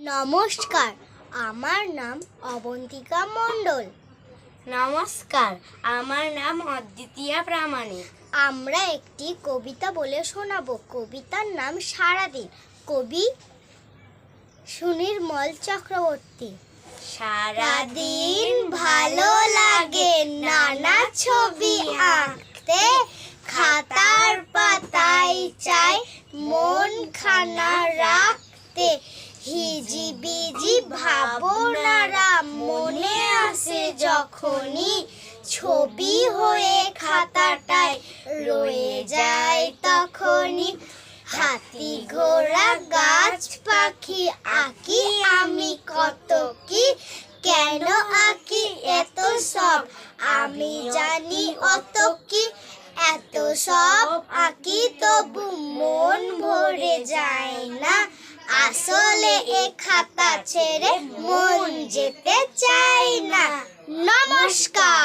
নমস্কার আমার নাম অবন্তিকা মণ্ডল। নমস্কার আমার নাম অদ্বিতীয়া প্রামাণিক। আমরা একটি কবিতা বলে শোনাবো। কবিতার নাম সারাদিন। কবি সুনির্মল চক্রবর্তী। সারাদিন ভালো লাগে নানা ছবি আঁকতে খাতার পাতায় চাই মন খানা রাখতে। বিজি ভাবনারা মনে আসে যখনই ছবি হয়ে খাতাটায় রয়ে যায় তখনই। হাতি, ঘোড়া, গাছ, পাখি, আঁকি, আমি কত কি, কেন আঁকি, এত সব, আমি জানি অত কি, এত সব আঁকি, তবু মন আসলে এ খাতা ছেড়ে মন যেতে চাই না। নমস্কার।